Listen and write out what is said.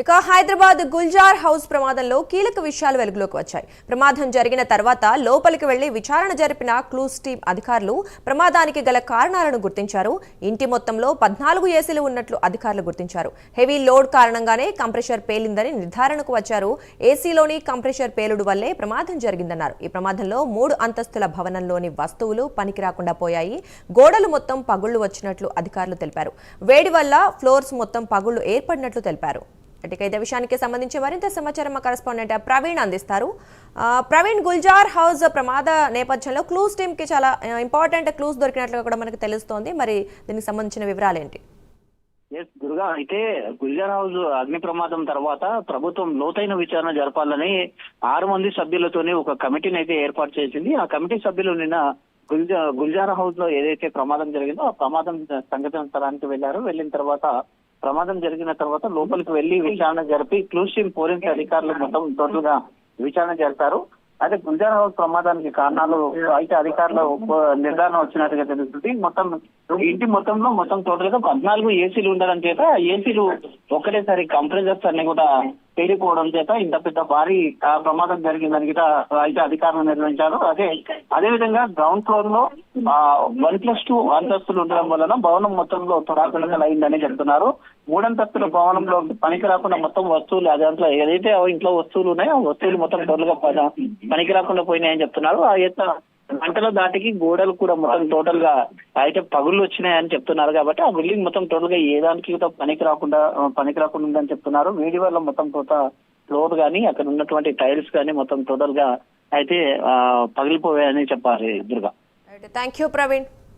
ఇక హైదరాబాద్ గుల్జార్ హౌస్ ప్రమాదంలో కీలక విషయాలు వెలుగులోకి వచ్చాయి. ప్రమాదం జరిగిన తర్వాత లోపలికి వెళ్ళి విచారణ జరిపిన క్లూస్ టీం అధికారులు ప్రమాదానికి గల కారణాలను గుర్తించారు. ఇంటి మొత్తంలో పద్నాలుగు ఏసీలు ఉన్నట్లు అధికారులు గుర్తించారు. హెవీ లోడ్ కారణంగానే కంప్రెషర్ పేలిందని నిర్ధారణకు వచ్చారు. ఏసీలోని కంప్రెషర్ పేలుడు వల్లే ప్రమాదం జరిగిందన్నారు. ఈ ప్రమాదంలో మూడు అంతస్తుల భవనంలోని వస్తువులు పనికి రాకుండా పోయాయి. గోడలు మొత్తం పగుళ్ళు వచ్చినట్లు అధికారులు తెలిపారు. వేడి వల్ల ఫ్లోర్స్ మొత్తం పగుళ్ళు ఏర్పడినట్లు తెలిపారు. ఇక ఇదే విషయానికి సంబంధించి మరింత సమాచారం మా కరెస్పాండెంట్ ప్రవీణ్ అందిస్తారు. ఆ, ప్రవీణ్ గుల్జార్ హౌస్ ప్రమాద నేపథ్యంలో క్లూస్ టీమ్కి చాలా ఇంపార్టెంట్ క్లూస్ దొరికినట్లుగా కూడా మనకు తెలుస్తోంది. మరి దీనికి సంబంధించిన వివరాలు ఏంటి ఎస్ దుర్గా అయితే గుల్జార్ హౌస్ అగ్ని ప్రమాదం తర్వాత ప్రభుత్వం లోతైన విచారణ జరపాలని ఆరు మంది సభ్యులతోనే ఒక కమిటీని అయితే ఏర్పాటు చేసింది. ఆ కమిటీ సభ్యులు నిన్న గుల్జా గుల్జార్ హౌస్లో ఏదైతే ప్రమాదం జరిగిందో ఆ ప్రమాదం సంఘటన స్థలానికి వెళ్ళారు వెళ్ళిన తర్వాత ప్రమాదం జరిగిన తర్వాత లోపలికి వెళ్ళి విచారణ జరిపి క్లూషియం పోలీస్ అధికారులు మొత్తం టోటల్గా విచారణ జరిపారు. అయితే గుల్జార్ హౌస్ ప్రమాదానికి కారణాలు అయితే అధికారుల నిర్ధారణ వచ్చినట్టుగా తెలుస్తుంది. మొత్తం ఇంటి మొత్తంలో మొత్తం టోటల్గా పద్నాలుగు ఏసీలు ఉండడం చేత ఏసీలు ఒక్కటేసారి కంప్రెసర్స్ అన్ని కూడా పేలిపోవడం చేత ఇంత పెద్ద భారీ ఆ, ప్రమాదం జరిగిందని కూడా అయితే అధికారులు నిర్వహించారు అదే అదే విధంగా గ్రౌండ్ ఫ్లోర్లో వన్ ప్లస్ టూ అంతస్తులు ఉండడం వలన భవనం మొత్తంలో తొడాపిడకలు అయిందని చెప్తున్నారు. మూడంతస్తుల భవనంలో పనికి రాకుండా మొత్తం వస్తువులు అదే దాంట్లో ఏదైతే ఇంట్లో వస్తువులు ఉన్నాయో ఆ వస్తువులు మొత్తం టోటల్ పనికి రాకుండా పోయినాయని చెప్తున్నారు. ఆ యొక్క గంటల దాటికి గోడలు కూడా మొత్తం టోటల్గా అయితే పగుళ్ళు వచ్చినాయని చెప్తున్నారు కాబట్టి ఆ బిల్డింగ్ మొత్తం టోటల్గా ఏ దానికి కూడా పనికి రాకుండా పనికి రాకుండా ఉందని చెప్తున్నారు. వేడి వల్ల మొత్తం టోటల్ ఫ్లోర్ కానీ అక్కడ ఉన్నటువంటి టైల్స్ కానీ మొత్తం టోటల్గా అయితే పగిలిపోయాయని చెప్పాలి దుర్గా థ్యాంక్ యూ ప్రవీణ్